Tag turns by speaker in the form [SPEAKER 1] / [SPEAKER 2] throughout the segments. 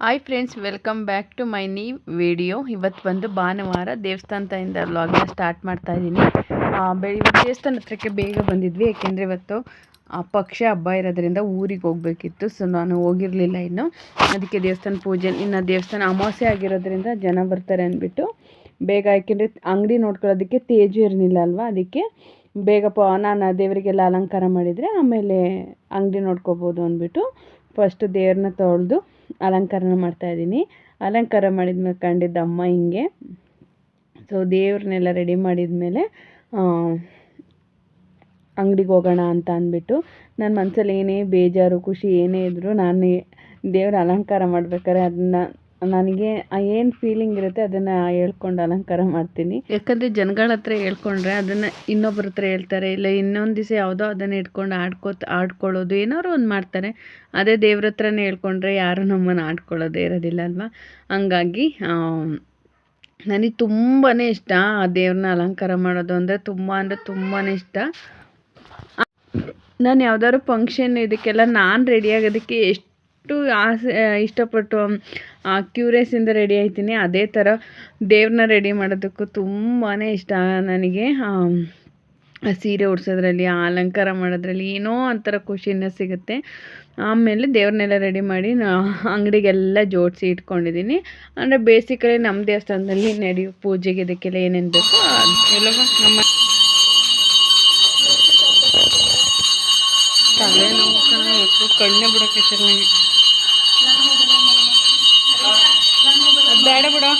[SPEAKER 1] Hi friends welcome back to my new video ಇವತ್ತು ಬಂದು ಭಾನುವಾರ ದೇವಸ್ಥಾನದಿಂದ ವ್ಲಾಗ್ನ ಸ್ಟಾರ್ಟ್ ಮಾಡ್ತಾ ಇದ್ದೀನಿ. ಬೆಳಿಗ್ಗೆ ದೇವಸ್ಥಾನ ಹತ್ರಕ್ಕೆ ಬೇಗ ಬಂದಿದ್ವಿ. ಏಕೆಂದರೆ ಇವತ್ತು ಪಕ್ಷ ಹಬ್ಬ ಇರೋದ್ರಿಂದ ಊರಿಗೆ ಹೋಗಬೇಕಿತ್ತು. ಸೊ ನಾನು ಹೋಗಿರಲಿಲ್ಲ ಇನ್ನು. ಅದಕ್ಕೆ ದೇವಸ್ಥಾನ ಪೂಜೆ, ಇನ್ನು ದೇವಸ್ಥಾನ ಅಮಾವಾಸ್ಯೆ ಆಗಿರೋದ್ರಿಂದ ಜನ ಬರ್ತಾರೆ ಅಂದ್ಬಿಟ್ಟು ಬೇಗ. ಏಕೆಂದರೆ ಅಂಗಡಿ ನೋಡ್ಕೊಳ್ಳೋದಕ್ಕೆ ತೇಜು ಇರಲಿಲ್ಲ ಅಲ್ವಾ? ಅದಕ್ಕೆ ಬೇಗ ಪ, ನಾನು ದೇವರಿಗೆಲ್ಲ ಅಲಂಕಾರ ಮಾಡಿದರೆ ಆಮೇಲೆ ಅಂಗಡಿ ನೋಡ್ಕೋಬೋದು ಅಂದ್ಬಿಟ್ಟು ಫಸ್ಟ್ ದೇವ್ರನ್ನ ತೊಳೆದು ಅಲಂಕಾರನ ಮಾಡ್ತಾಯಿದ್ದೀನಿ ಅಲಂಕಾರ ಮಾಡಿದ್ಮೇಲೆ ಕಂಡಿದ್ದ ಅಮ್ಮ ಹಿಂಗೆ. ಸೊ ದೇವ್ರನ್ನೆಲ್ಲ ರೆಡಿ ಮಾಡಿದ್ಮೇಲೆ ಅಂಗಡಿಗೆ ಹೋಗೋಣ ಅಂತ ಅಂದ್ಬಿಟ್ಟು ನನ್ನ ಮನಸ್ಸಲ್ಲಿ ಏನೇ ಬೇಜಾರು, ಖುಷಿ ಏನೇ ಇದ್ದರೂ ನಾನು ದೇವ್ರ ಅಲಂಕಾರ ಮಾಡ್ಬೇಕಾದ್ರೆ ಅದನ್ನ ನನಗೆ ಏನು ಫೀಲಿಂಗ್ ಇರುತ್ತೆ ಅದನ್ನು ಹೇಳ್ಕೊಂಡು ಅಲಂಕಾರ ಮಾಡ್ತೀನಿ. ಯಾಕಂದರೆ ಜನಗಳ ಹತ್ರ ಹೇಳ್ಕೊಂಡ್ರೆ ಅದನ್ನು ಇನ್ನೊಬ್ಬರ ಹತ್ರ ಹೇಳ್ತಾರೆ, ಇಲ್ಲ ಇನ್ನೊಂದು ದಿವಸ ಯಾವುದೋ ಅದನ್ನು ಇಟ್ಕೊಂಡು ಆಡ್ಕೋತ, ಆಡ್ಕೊಳ್ಳೋದು ಏನಾದ್ರು ಒಂದು ಮಾಡ್ತಾರೆ. ಅದೇ ದೇವ್ರ ಹತ್ರನೇ ಹೇಳ್ಕೊಂಡ್ರೆ ಯಾರು ನಮ್ಮನ್ನು ಆಡ್ಕೊಳ್ಳೋದೇ ಇರೋದಿಲ್ಲ ಅಲ್ವಾ? ಹಂಗಾಗಿ ನನಗೆ ತುಂಬಾ ಇಷ್ಟ ಆ ದೇವ್ರನ್ನ ಅಲಂಕಾರ ಮಾಡೋದು ಅಂದರೆ ತುಂಬ ಅಂದರೆ ತುಂಬಾ ಇಷ್ಟ. ನಾನು ಯಾವ್ದಾದ್ರು ಫಂಕ್ಷನ್ ಇದಕ್ಕೆಲ್ಲ ನಾನು ರೆಡಿ ಆಗೋದಕ್ಕೆ ಎಷ್ಟು ಆಸೆ ಇಷ್ಟಪಟ್ಟು ಕ್ಯೂರಿಯಸ್ಸಿಂದ ರೆಡಿ ಆಯ್ತೀನಿ. ಅದೇ ಥರ ದೇವ್ರನ್ನ ರೆಡಿ ಮಾಡೋದಕ್ಕೂ ತುಂಬಾ ಇಷ್ಟ ನನಗೆ. ಸೀರೆ ಉಡ್ಸೋದ್ರಲ್ಲಿ ಅಲಂಕಾರ ಮಾಡೋದ್ರಲ್ಲಿ ಏನೋ ಒಂಥರ ಖುಷಿನ ಸಿಗುತ್ತೆ. ಆಮೇಲೆ ದೇವ್ರನ್ನೆಲ್ಲ ರೆಡಿ ಮಾಡಿ ನಾ ಅಂಗಡಿಗೆಲ್ಲ ಜೋಡಿಸಿ ಇಟ್ಕೊಂಡಿದ್ದೀನಿ. ಅಂದರೆ ಬೇಸಿಕಲಿ ನಮ್ಮ ದೇವಸ್ಥಾನದಲ್ಲಿ ನಡೆಯೋ ಪೂಜೆಗೆ ಇದಕ್ಕೆಲ್ಲ ಏನೇನು ಬೇಕೋ ಕೆಲವು ನಮ್ಮ ತಲೆ ನೋವು ಕಣ್ಣೇ ಬಿಡೋಕೆ ಚೆನ್ನಾಗಿ ಬೇಡ ಬಿಡೋ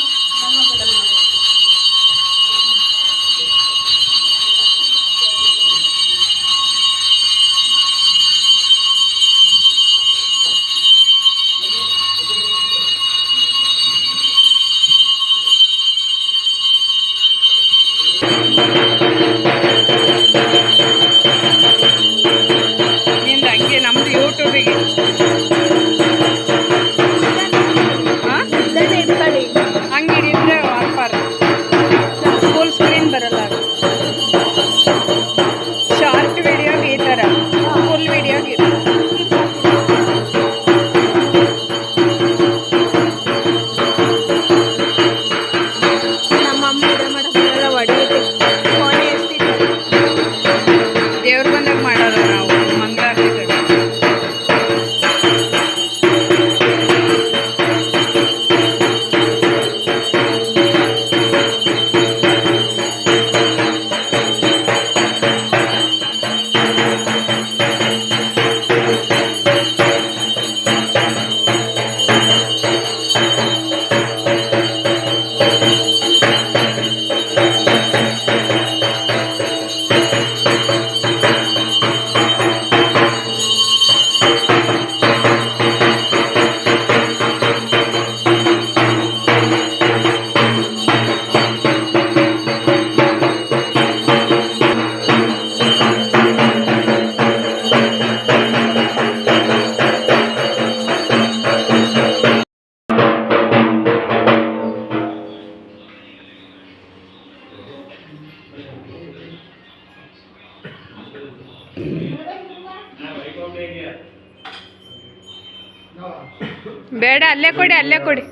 [SPEAKER 1] ಬೇಡ ಅಲ್ಲೇ ಕೊಡಿ ಅಲ್ಲೇ ಕೊಡಿ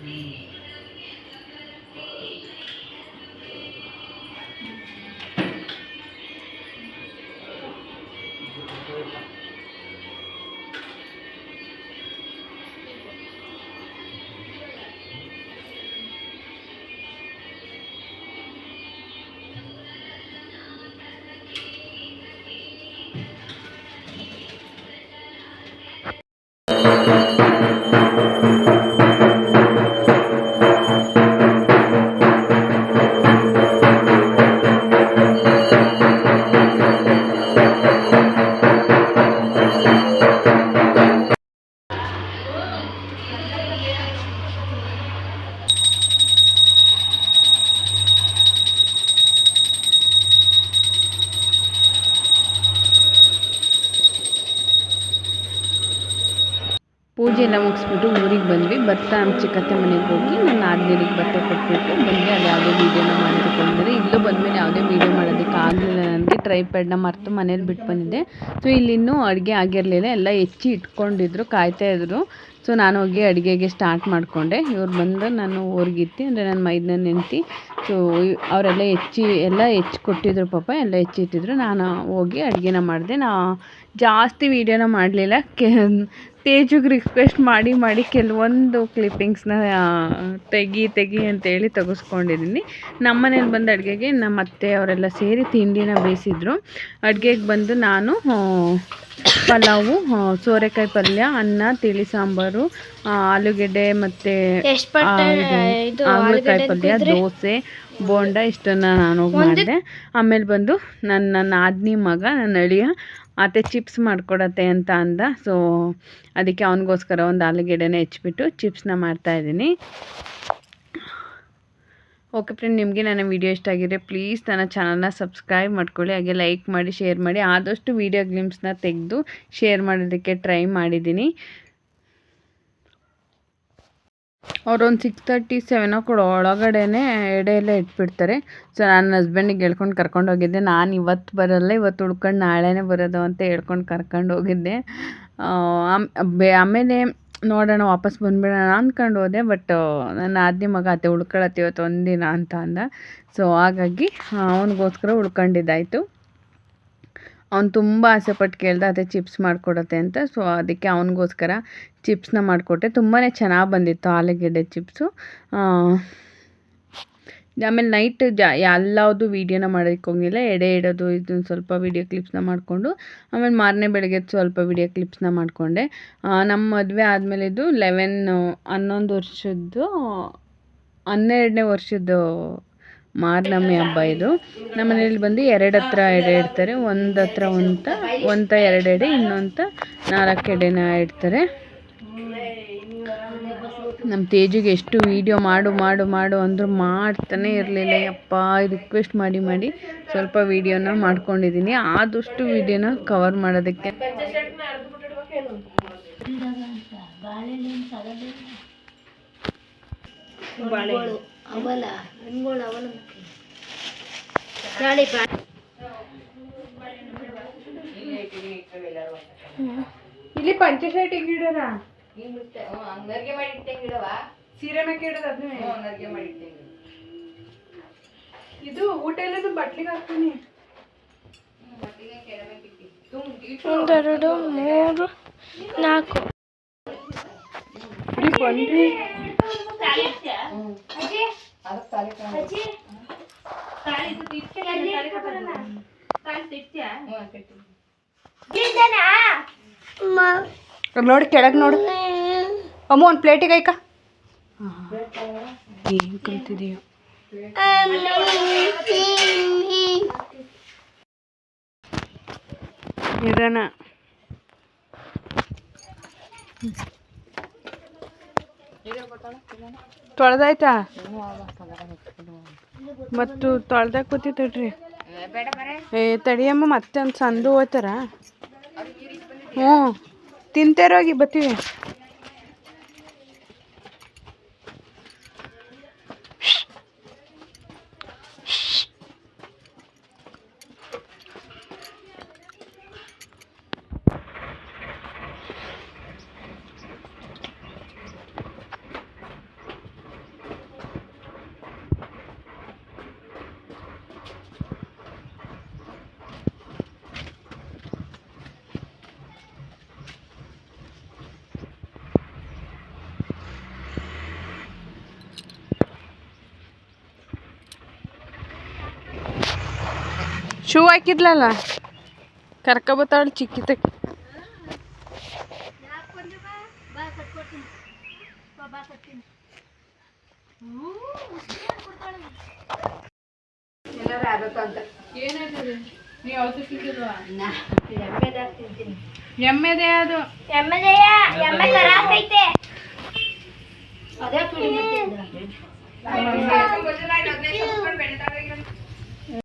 [SPEAKER 1] Mm-hmm. ಪೂಜೆ ಎಲ್ಲ ಮುಗಿಸ್ಬಿಟ್ಟು ಊರಿಗೆ ಬಂದ್ವಿ. ಬರ್ತಾ ನಮ್ಮ ಚಿಕ್ಕತ್ತೆ ಮನೆಗೆ ಹೋಗಿ ನನ್ನ ಆದ್ಮೇಲಿಗೆ ಭತ್ತ ಕೊಟ್ಬಿಟ್ಟು ಬಂದೆ ಅಲ್ಲಿ ಯಾವುದೇ ವೀಡಿಯೋನ ಮಾಡೋದಕ್ಕೆ ಇಲ್ಲೂ ಬಂದಮೇಲೆ ಯಾವುದೇ ವೀಡಿಯೋ ಮಾಡೋದಕ್ಕೆ ಆಗಲಿಲ್ಲ ನನಗೆ. ಟ್ರೈಪ್ಯಾಡ್ನ ಮರೆತು ಮನೇಲಿ ಬಿಟ್ಟು ಬಂದಿದ್ದೆ. ಸೊ ಇಲ್ಲಿನ್ನೂ ಅಡುಗೆ ಆಗಿರಲಿಲ್ಲ. ಎಲ್ಲ ಹೆಚ್ಚಿ ಇಟ್ಕೊಂಡಿದ್ರು, ಕಾಯ್ತಾ ಇದ್ರು. ಸೊ ನಾನು ಹೋಗಿ ಅಡುಗೆಗೆ ಸ್ಟಾರ್ಟ್ ಮಾಡಿಕೊಂಡೆ. ಇವ್ರು ಬಂದು ನಾನು ಊರಿಗಿತ್ತಿ ಅಂದರೆ ನನ್ನ ಮೈದನ ಹೆಂಡ್ತಿ ಸೊ ಅವರೆಲ್ಲ ಹೆಚ್ಚಿ, ಎಲ್ಲ ಹೆಚ್ಚಿ ಕೊಟ್ಟಿದ್ರು ಪಾಪ. ಎಲ್ಲ ಹೆಚ್ಚಿಟ್ಟಿದ್ರು ನಾನು ಹೋಗಿ ಅಡುಗೆನ ಮಾಡಿದೆ. ನಾ ಜಾಸ್ತಿ ವೀಡಿಯೋನ ಮಾಡಲಿಲ್ಲ. ಕೆ ತೇಜುಗೆ ರಿಕ್ವೆಸ್ಟ್ ಮಾಡಿ ಮಾಡಿ ಕೆಲವೊಂದು ಕ್ಲಿಪ್ಪಿಂಗ್ಸ್ನ ತೆಗಿ ತೆಗಿ ಅಂತೇಳಿ ತೆಗೆಸ್ಕೊಂಡಿದ್ದೀನಿ ನಮ್ಮ ಮನೇಲಿ ಬಂದು ಅಡುಗೆಗೆ ನಮ್ಮ ಅತ್ತೆ ಅವರೆಲ್ಲ ಸೇರಿ ತಿಂಡಿನ ಬೇಯಿಸಿದ್ರು. ಅಡುಗೆಗೆ ಬಂದು ನಾನು ಪಲಾವು ಸೋರೆಕಾಯಿ ಪಲ್ಯ ಅನ್ನ ತಿಳಿ ಸಾಂಬಾರು ಆಲೂಗೆಡ್ಡೆ ಮತ್ತು ಆಲೂಕಾಯಿ ಪಲ್ಯ ದೋಸೆ ಬೋಂಡ ಇಷ್ಟನ್ನು ನಾನು ಹೋಗಿ ಮಾಡಿದೆ. ಆಮೇಲೆ ಬಂದು ನನ್ನ ನಾದಿನಿ ಆದ್ನಿ ಮಗ ನನ್ನ ಅಳಿಯ ಅತ್ತೆ ಚಿಪ್ಸ್ ಮಾಡ್ಕೊಡತ್ತೆ ಅಂತ ಅಂದ. ಸೊ ಅದಕ್ಕೆ ಅವನಿಗೋಸ್ಕರ ಒಂದು ಆಲೂಗೆಡ್ಡೆನ ಹೆಚ್ಚಿಬಿಟ್ಟು ಚಿಪ್ಸ್ನ ಮಾಡ್ತಾಯಿದ್ದೀನಿ ಓಕೆ ಫ್ರೆಂಡ್ ನಿಮಗೆ ನನ್ನ ವೀಡಿಯೋ ಇಷ್ಟ ಆಗಿದೆ ಪ್ಲೀಸ್ ನನ್ನ ಚಾನಲ್ನ ಸಬ್ಸ್ಕ್ರೈಬ್ ಮಾಡ್ಕೊಳ್ಳಿ. ಹಾಗೆ ಲೈಕ್ ಮಾಡಿ ಶೇರ್ ಮಾಡಿ. ಆದಷ್ಟು ವೀಡಿಯೋ ಗ್ಲಿಮ್ಸ್ನ ತೆಗೆದು ಶೇರ್ ಮಾಡೋದಕ್ಕೆ ಟ್ರೈ ಮಾಡಿದ್ದೀನಿ. ಅವ್ರೊಂದು ಸಿಕ್ಸ್ ತರ್ಟಿ ಸೆವೆನ್ ಓ ಒಳಗಡೆನೆ ಎಡೆ ಎಲ್ಲ ಇಟ್ಬಿಡ್ತಾರೆ. ಸೊ ನನ್ನ ಹಸ್ಬೆಂಡಿಗೆ ಹೇಳ್ಕೊಂಡು ಕರ್ಕೊಂಡು ಹೋಗಿದ್ದೆ. ನಾನು ಇವತ್ತು ಬರಲ್ಲ ಇವತ್ತು ಉಳ್ಕೊಂಡು ನಾಳೆನೇ ಬರೋದು ಅಂತ ಹೇಳ್ಕೊಂಡು ಕರ್ಕೊಂಡು ಹೋಗಿದ್ದೆ. ಆಮೇಲೆ ನೋಡೋಣ, ವಾಪಸ್ ಬಂದ್ಬಿಡೋಣ ಅಂದ್ಕೊಂಡು ಹೋದೆ. ಬಟ್ ನನ್ನ ಆದ್ಯ ಮಗ ಅತ್ತೆ ಉಳ್ಕೊಳತ್ತೆ ಇವತ್ತು ಒಂದಿನ ಅಂತ ಅಂದ. ಸೊ ಹಾಗಾಗಿ ಅವನಿಗೋಸ್ಕರ ಉಳ್ಕೊಂಡಿದ್ದಾಯಿತು. ಅವ್ನು ತುಂಬ ಆಸೆಪಟ್ಟು ಕೇಳ್ದೆ, ಅದೇ ಚಿಪ್ಸ್ ಮಾಡಿಕೊಡತ್ತೆ ಅಂತ. ಸೊ ಅದಕ್ಕೆ ಅವನಿಗೋಸ್ಕರ ಚಿಪ್ಸ್ನ ಮಾಡಿಕೊಟ್ಟೆ. ತುಂಬಾ ಚೆನ್ನಾಗಿ ಬಂದಿತ್ತು ಆಲೂಗೆಡ್ಡೆ ಚಿಪ್ಸು. ಆಮೇಲೆ ನೈಟ್ ಜಾ, ಎಲ್ಲವುದು ವೀಡಿಯೋನ ಮಾಡೋದಕ್ಕೆ ಹೋಗಿಲ್ಲ ಎಡೆ ಇಡೋದು ಇದನ್ನ ಸ್ವಲ್ಪ ವೀಡಿಯೋ ಕ್ಲಿಪ್ಸ್ನ ಮಾಡಿಕೊಂಡು, ಆಮೇಲೆ ಮಾರನೇ ಬೆಳಗ್ಗೆ ಸ್ವಲ್ಪ ವೀಡಿಯೋ ಕ್ಲಿಪ್ಸ್ನ ಮಾಡಿಕೊಂಡೆ. ನಮ್ಮ ಮದುವೆ ಆದಮೇಲೆ ಇದು ಲೆವೆನ್, ಹನ್ನೊಂದು ವರ್ಷದ್ದು, ಹನ್ನೆರಡನೇ ವರ್ಷದ್ದು ಮಾರ್ನಮಿ ಹಬ್ಬ ಇದು. ನಮ್ಮ ಮನೇಲಿ ಬಂದು ಎರಡು ಹತ್ರ ಎಡೆ ಇಡ್ತಾರೆ. ಒಂದು ಹತ್ರ ಒಂತ ಒಂತ ಎರಡೆಡೆ ಎಡೆ ಇನ್ನೊಂತ ನಾಲ್ಕು ಎಡೆನ ಇಡ್ತಾರೆ. ನಮ್ಮ ತೇಜಿಗೆ ಎಷ್ಟು ವೀಡಿಯೋ ಮಾಡು ಮಾಡು ಮಾಡು ಅಂದರೂ ಮಾಡ್ತಾನೆ ಇರಲಿಲ್ಲ. ಯಪ್ಪ ರಿಕ್ವೆಸ್ಟ್ ಮಾಡಿ ಮಾಡಿ ಸ್ವಲ್ಪ ವೀಡಿಯೋನ ಮಾಡ್ಕೊಂಡಿದ್ದೀನಿ ಆದಷ್ಟು ವೀಡಿಯೋನ ಕವರ್ ಮಾಡೋದಕ್ಕೆ.
[SPEAKER 2] ಅವಲ ಹಣ್ಗಳು ಅವಲ ಗಾಳಿ ಸೀರೆ
[SPEAKER 1] ಇಲ್ಲಿ ಇಡೋದು ಅದನ್ನ ಸೀರೆ ಮೇಲೆ ಇಡೋದು ಅದನ್ನೇ ಇದು ಊಟ ಎಲ್ಲದು ಬಟ್ಲಿಗೆ ಹಾಕ್ತೀನಿ.
[SPEAKER 2] ಒಂದೆರಡು ಮೂರು ನಾಲ್ಕು.
[SPEAKER 1] ಬನ್ರಿ. ನೋಡಿ ಕೆಳಗೆ ನೋಡು. ಅಮ್ಮ ಒಂದು ಪ್ಲೇಟಿಗೆ ಐಕ. ಏನು ಕಲ್ತಿದೀಯ. ಇರೋಣ ತೊಳ್ದಾಯ್ತಾ? ಮತ್ತು ತೊಳ್ದಾಗ ತಡ್ರಿ. ಏ ತಡಿಯಮ್ಮ ಮತ್ತೆ ಒಂದು ಸಂದು ಹೋಯ್ತಾರ? ಹ್ಞೂ. ತಿಂತೇರೋಗಿ ಬತ್ತೀವಿ ಶೂ ಹಾಕಿದ್ಲಲ್ಲ? ಕರ್ಕೊಬತ್ತಾಳು ಚಿಕ್ಕಿತ. ಎಮ್ಮೆದೆ ಅದು.
[SPEAKER 2] ಎಮ್ಮೆದೆಯ ಎಮ್ಮೆ ಕರಾಕೈತೆ ಅದೇ